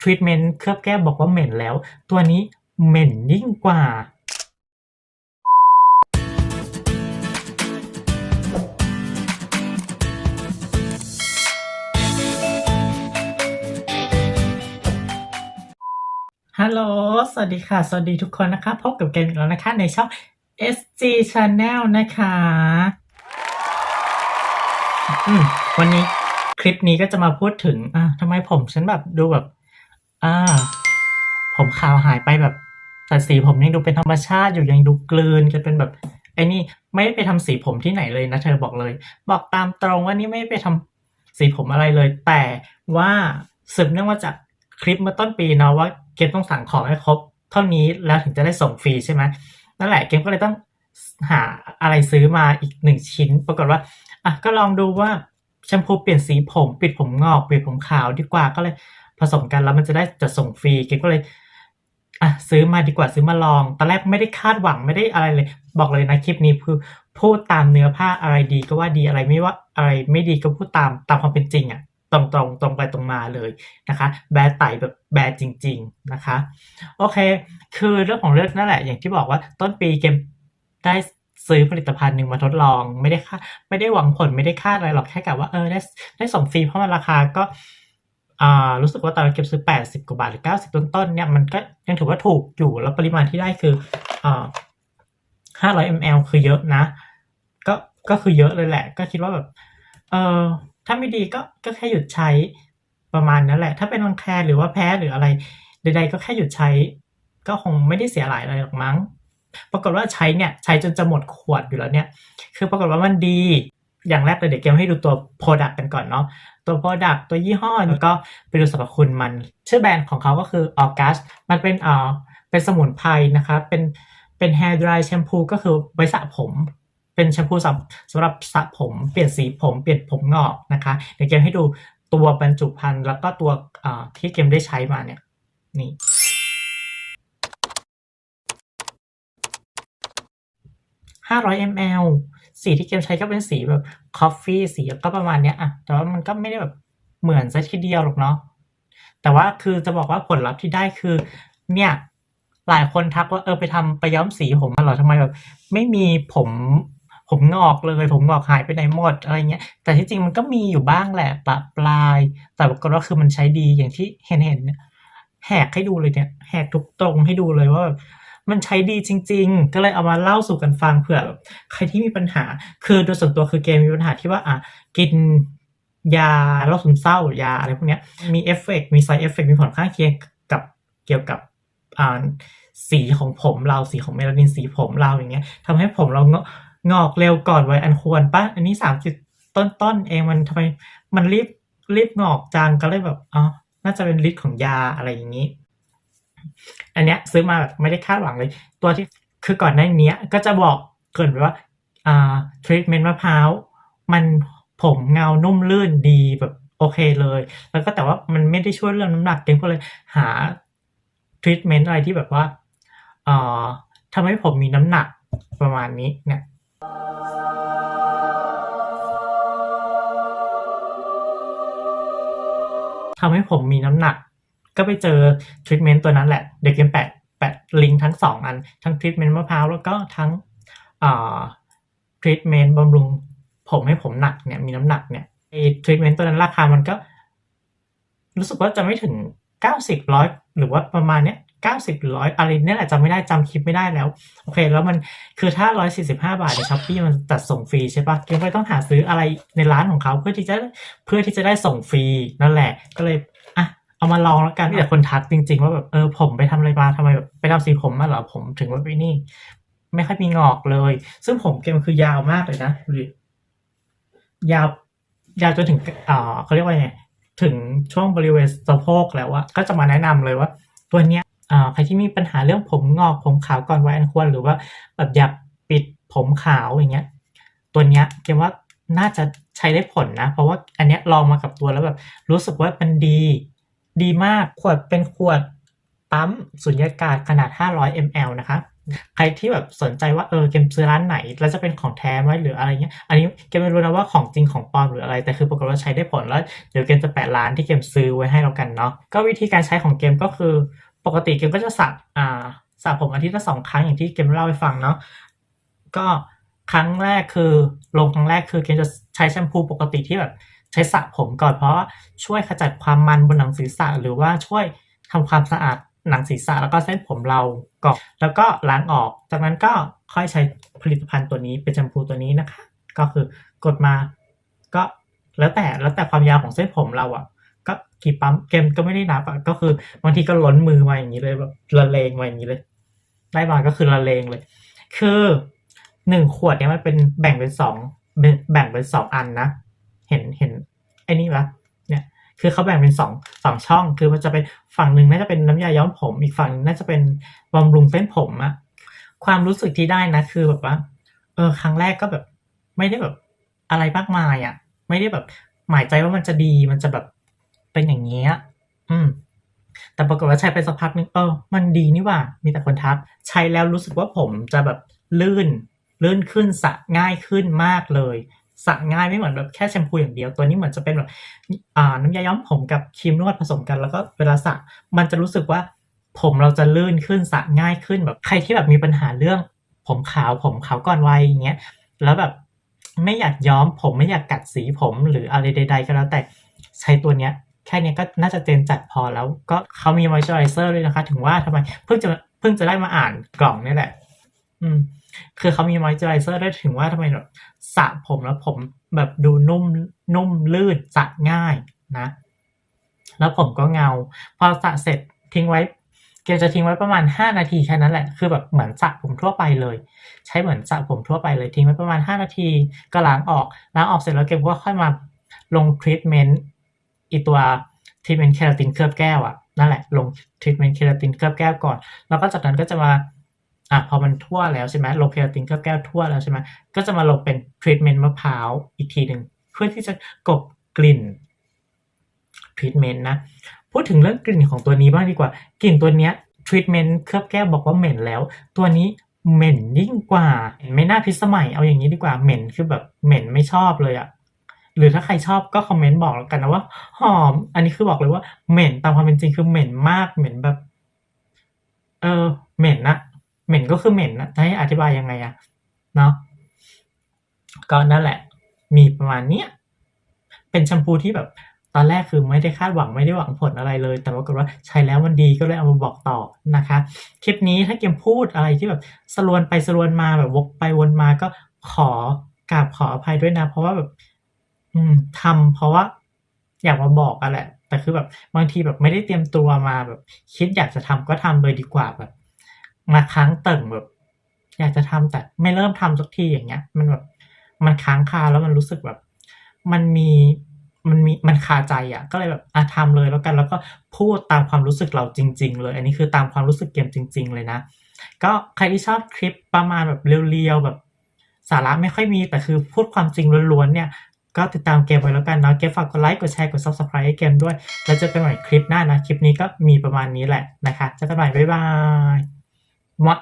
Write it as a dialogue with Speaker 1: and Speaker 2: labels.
Speaker 1: ทรีทเมนต์เคลือบแก้มบอกว่าเหม็นแล้ว ตัวนี้เหม็นยิ่งกว่าฮัลโหล สวัสดีค่ะ สวัสดีทุกคนนะคะ พบกับเกมอีกแล้วนะคะ ในช่อง SG Channel นะคะ วันนี้คลิปนี้ก็จะมาพูดถึง อ่าทำไมผมฉันแบบดูแบบ อ่า ผมขาวหายไปแบบแต่สีผมยังดูเป็นธรรมชาติอยู่ยังดูกลืนกันเป็นแบบไอ้นี่ไม่ได้ไปทำสีผมที่ไหนเลยนะเธอบอกเลย บอกตามตรงว่านี่ไม่ได้ไปทำสีผมอะไรเลย แต่ว่าสืบเนื่องมาจากคลิปเมื่อต้นปีเนาะว่าเกมต้องสั่งของให้ครบเท่านี้แล้วถึงจะได้ส่งฟรีใช่ไหมนั่นแหละเกมก็เลยต้องหาอะไรซื้อมาอีกหนึ่งชิ้น ปรากฏว่าอะก็ลองดูว่าแชมพูเปลี่ยนสีผม ปิดผมงอกปลี่ยนผมขาวดีกว่าก็เลย ผสมกันแล้วมันจะได้จะส่งฟรีเกมก็เลยอะซื้อมาดีกว่าซื้อมาลอง ตอนแรกไม่ได้คาดหวังไม่ได้อะไรเลย บอกเลยนะคลิปนี้คือพูดตามเนื้อผ้าอะไรดีก็ว่าดีอะไรไม่ว่าอะไรไม่ดีก็พูดตามตามความเป็นจริงอะตรงตรงตรงไปตรงมาเลยนะคะ แบร์ไต่แบบแบร์จริง ๆนะคะ โอเค คือเรื่องของเรื่องนั่นแหละ อย่างที่บอกว่าต้นปีเกมได้ซื้อผลิตภัณฑ์หนึ่งมาทดลอง ไม่ได้ค่าไม่ได้หวังผลไม่ได้คาดอะไรหรอกแค่กะว่าเออได้ได้ส่งฟรีเพราะมันราคาก็ รู้สึกว่าตอนเก็บซื้อ 80 กว่าบาทหรือ 90 ต้นๆเนี่ยมันก็ยังถือว่าถูกอยู่แล้วปริมาณที่ได้คืออ่า500 ml คือเยอะนะ ก็ก็คือเยอะเลยแหละ ก็คิดว่าแบบเออถ้าไม่ดีก็ก็แค่หยุดใช้ประมาณนั้นแหละ ถ้าเป็นรังแคหรือว่าแพ้หรืออะไรใดๆก็แค่หยุดใช้ ก็คงไม่ได้เสียหลายอะไรหรอกมั้ง ปรากฏว่าใช้เนี่ยใช้จนจะหมดขวดอยู่แล้วเนี่ย คือปรากฏว่ามันดี อย่างแรกเลยเดี๋ยวเกมให้ดูตัว Product กันก่อนเนาะตัว Product ตัวยี่ห้อแล้วก็ไปดูสรรพคุณมัน ชื่อแบรนด์ของเขาก็คือ a u g u s มันเป็นเอ่อเป็นสมุนไพรนะคะเป็นเป็น hair dry shampoo ก็คือไว้สระผม เป็นแชมพูสำสำหรับสระผม เปลี่ยนสีผม เปลี่ยนผมงอกนะคะเดี๋ยวเกมให้ดูตัวบรรจุภัณฑ์แล้วก็ตัวเอ่อที่เกมได้ใช้มาเนี่ยนี่ 500 ml สีที่เกมใช้ก็เป็นสีแบบคอฟฟี่สีก็ประมาณเนี้ยอะแต่ว่ามันก็ไม่ได้แบบเหมือนซะทีเดียวหรอกเนาะแต่ว่าคือจะบอกว่าผลลัพธ์ที่ได้คือ เนี่ยหลายคนทักว่าเออไปทำไปย้อมสีผมมาหรอทำไมแบบไม่มีผมผมงอกเลย ผมงอกหายไปไหนหมดอะไรเงี้ย แต่ที่จริงมันก็มีอยู่บ้างแหละปะปลาย แต่ปรากฏว่าคือมันใช้ดีอย่างที่เห็นเห็นเนี่ยแหกให้ดูเลยเนี่ยแหกทุกตรงให้ดูเลยว่าแบบ มันใช้ดีจริง ๆ ก็เลยเอามาเล่าสู่กันฟังเผื่อใครที่มีปัญหา คือโดยส่วนตัวคือเกมมีปัญหาที่ว่าอะกินยาโรคซึมเศร้ายาอะไรพวกนี้มีเอฟเฟกมีไซเอฟเฟกมีผลข้างเคียงกับเกี่ยวกับอ่าสีของผมเราสีของเมลานินสีผมเราอย่างเงี้ยทำให้ผมเรางอกงอกเร็วก่อนวัยอันควรปะอันนี้สามสิบต้นๆเองมันทำไมมันรีบรีบงอกจังก็เลยแบบอ๋อน่าจะเป็นฤทธิ์ของยาอะไรอย่างนี้ อันเนี้ยซื้อมาแบบไม่ได้คาดหวังเลย ตัวที่คือก่อนหน้านี้ก็จะบอกเกินไว้ว่าอ่าทรีทเมนต์มะพร้าวมันผมเงานุ่มลื่นดีแบบโอเคเลย แล้วก็แต่ว่ามันไม่ได้ช่วยเรื่องน้ำหนักเต็มก็เลยหาทรีทเมนต์อะไรที่แบบว่าเอ่อทำให้ผมมีน้ำหนักประมาณนี้เนี่ยทำให้ผมมีน้ำหนัก ก็ไปเจอทรีทเมนต์ตัวนั้นแหละ เดี๋ยวเกมแปะแปะลิงก์ทั้งสองอัน ทั้งทรีทเมนต์มะพร้าวแล้วก็ทั้งทรีทเมนต์บำรุงผมให้ผมหนักเนี่ยมีน้ำหนักเนี่ยไอ้ทรีทเมนต์ตัวนั้นราคามันก็ รู้สึกว่าจะไม่ถึงเก้าสิบร้อยหรือว่าประมาณเนี้ยเก้าสิบร้อยอะไรเนี่ยแหละจำไม่ได้จำคลิปไม่ได้แล้ว โอเค แล้วมันคือถ้าร้อยสี่สิบห้าบาทในช้อปปี้มันจัดส่งฟรีใช่ปะเกมก็เลยต้องหาซื้ออะไรในร้านของเขาเพื่อที่จะเพื่อที่จะได้ส่งฟรีนั่นแหละ ก็เลย เอามาลองแล้วกันมีแต่คนทักจริง ๆ ว่าแบบเออผมไปทำอะไรมาทำไมแบบไปทำสีผมมาเหรอผมถึงว่าไปนี่ ไม่ค่อยมีงอกเลย ซึ่งผมเกมคือยาวมากเลยนะดูดิยาวยาวจนถึงอ่าเขาเรียกว่าไงถึงช่วงบริเวณสะโพกแล้วอะก็จะมาแนะนำเลยว่า ตัวเนี้ยอ่าใครที่มีปัญหาเรื่องผมงอกผมขาวก่อนวัยอันควรหรือว่าแบบอยากปิดผมขาวอย่างเงี้ย ตัวเนี้ยเกมว่าน่าจะใช้ได้ผลนะ เพราะว่าอันเนี้ยลองมากับตัวแล้วแบบรู้สึกว่ามันดี ดีมากขวดเป็นขวดปั๊มสุญญากาศขนาด 500 ml นะคะ ใครที่แบบสนใจว่าเออเกมซื้อร้านไหน แล้วจะเป็นของแท้ไหมหรืออะไรเงี้ย อันนี้เกมไม่รู้นะว่าของจริงของปลอมหรืออะไร แต่คือปรากฏว่าใช้ได้ผลแล้วเดี๋ยวเกมจะแปะร้านที่เกมซื้อไว้ให้เรากันเนาะ ก็วิธีการใช้ของเกมก็คือ ปกติเกมก็จะสระอ่าสระผมอาทิตย์ละสองครั้งอย่างที่เกมเล่าให้ฟังเนาะ ก็ครั้งแรกคือลงครั้งแรกคือเกมจะใช้แชมพูปกติที่แบบ ใช้สระผมก่อนเพราะช่วยขจัดความมันบนหนังศีรษะ หรือว่าช่วยทำความสะอาดหนังศีรษะแล้วก็เส้นผมเราก่อนแล้วก็ล้างออก จากนั้นก็ค่อยใช้ผลิตภัณฑ์ตัวนี้เป็นแชมพูตัวนี้นะคะ ก็คือกดมาก็แล้วแต่แล้วแต่ความยาวของเส้นผมเราอะก็กี่ปั๊มเกมก็ไม่ได้นับอะก็คือบางทีก็ล้นมือมาอย่างนี้เลยแบบละเลงมาอย่างนี้เลย ได้มาก็คือละเลงเลย คือหนึ่งขวดเนี่ยมันเป็นแบ่งเป็นสองแบ่งเป็นสองอันนะ เห็นเห็นไอ้นี่ปะเนี่ยคือเขาแบ่งเป็นสองสองช่อง คือมันจะเป็นฝั่งหนึ่งน่าจะเป็นน้ำยาย้อมผม อีกฝั่งน่าจะเป็นบำรุงเส้นผมอะความรู้สึกที่ได้นะคือแบบว่า เออ ครั้งแรกก็แบบ ไม่ได้แบบอะไรมากมายอะไม่ได้แบบหมายใจว่ามันจะดีมันจะแบบเป็นอย่างเงี้ยอืม แต่ปรากฏว่าใช้ไปสักพักนึงเออมันดีนี่ว่า มีแต่คนทัก ใช้แล้วรู้สึกว่าผมจะแบบลื่น ลื่นขึ้นสระง่ายขึ้นมากเลย สระง่ายไม่เหมือนแบบแค่แชมพูอย่างเดียว ตัวนี้เหมือนจะเป็นแบบอ่าน้ำยาย้อมผมกับครีมนวดผสมกัน แล้วก็เวลาสระมันจะรู้สึกว่า ผมเราจะลื่นขึ้นสระง่ายขึ้นแบบใครที่แบบมีปัญหาเรื่อง ผมขาวผมขาวก่อนวัยอย่างเงี้ยแล้วแบบไม่อยากย้อมผมไม่อยากกัดสีผมหรืออะไรใด ๆ ก็แล้วแต่ใช้ตัวเนี้ยแค่นี้ก็น่าจะเจนจัดพอแล้วก็เขามีมอยเจอไรเซอร์ด้วยนะคะ ถึงว่าทำไมเพิ่งจะเพิ่งจะได้มาอ่านกล่องนี่แหละ อืม คือเขามีมอยเจอไรเซอร์ด้ถึงว่าทำไมแบบสระผมแล้วผมแบบดูนุ่มนุ่มลื่นสระง่ายนะ แล้วผมก็เงา พอสระเสร็จทิ้งไว้เกมจะทิ้งไว้ประมาณ 5 นาทีแค่นั้นแหละ คือแบบเหมือนสระผมทั่วไปเลย ใช้เหมือนสระผมทั่วไปเลยทิ้งไว้ประมาณ 5 นาที ก็ล้างออกล้างออกเสร็จแล้วเกมก็ค่อยมาลงทรีทเมนต์อีตัวทรีทเมนต์เคราตินเคลือบแก้วอะนั่นแหละลงทรีทเมนต์เคราตินเคลือบแก้วก่อน แล้วก็จากนั้นก็จะมา อะพอมันทั่วแล้วใช่ไหมลงเคราตินเคลือบแก้วทั่วแล้วใช่ไหมก็จะมาลงเป็นทรีทเมนต์มะพร้าวอีกทีหนึ่งเพื่อที่จะกบกลิ่นทรีทเมนต์นะพูดถึงเรื่องกลิ่นของตัวนี้บ้างดีกว่ากลิ่นตัวเนี้ยทรีทเมนต์เคลือบแก้วบอกว่าเหม็นแล้ว ตัวนี้เหม็นยิ่งกว่า ไม่น่าพิสมัยเอาอย่างนี้ดีกว่าเหม็นคือแบบเหม็นไม่ชอบเลยอะหรือถ้าใครชอบก็คอมเมนต์บอกแล้วกันนะว่า หอม อันนี้คือบอกเลยว่าเหม็นตามความเป็นจริงคือเหม็นมากเหม็นแบบ เออเหม็นนะ เหม็นก็คือเหม็นนะจะให้อธิบายยังไงอะเนาะก็นั่นแหละ มีประมาณเนี้ยเป็นแชมพูที่แบบตอนแรกคือไม่ได้คาดหวังไม่ได้หวังผลอะไรเลย แต่ว่าก็ว่าใช้แล้วมันดีก็เลยเอามาบอกต่อนะคะ คลิปนี้ถ้าเกมพูดอะไรที่แบบสลวนไปสลวนมาแบบวกไปวนมาก็ขอกราบขออภัยด้วยนะ เพราะว่าแบบ อืมทำเพราะว่าอยากมาบอกอะแหละ แต่คือแบบบางทีแบบไม่ได้เตรียมตัวมาแบบ คิดอยากจะทำก็ทำเลยดีกว่าแบบ มาค้างเติ่งแบบ อยากจะทำแต่ไม่เริ่มทำสักทีอย่างเงี้ย มันแบบมันค้างคาแล้วมันรู้สึกแบบ มันมีมันมีมันคาใจอะ ก็เลยแบบอะทำเลยแล้วกัน แล้วก็พูดตามความรู้สึกเราจริง ๆ เลย อันนี้คือตามความรู้สึกเกมจริง ๆ เลยนะ ก็ใครที่ชอบคลิปประมาณแบบเรียวๆแบบสาระไม่ค่อยมีแต่คือพูดความจริงล้วนๆเนี่ย ก็ติดตามเกมไว้แล้วกันเนาะเกมฝากกดไลค์กดแชร์กด subscribe ให้เกมด้วย แล้วเจอกันใหม่คลิปหน้านะ คลิปนี้ก็มีประมาณนี้แหละนะคะเจอกันใหม่บ๊ายบาย มะ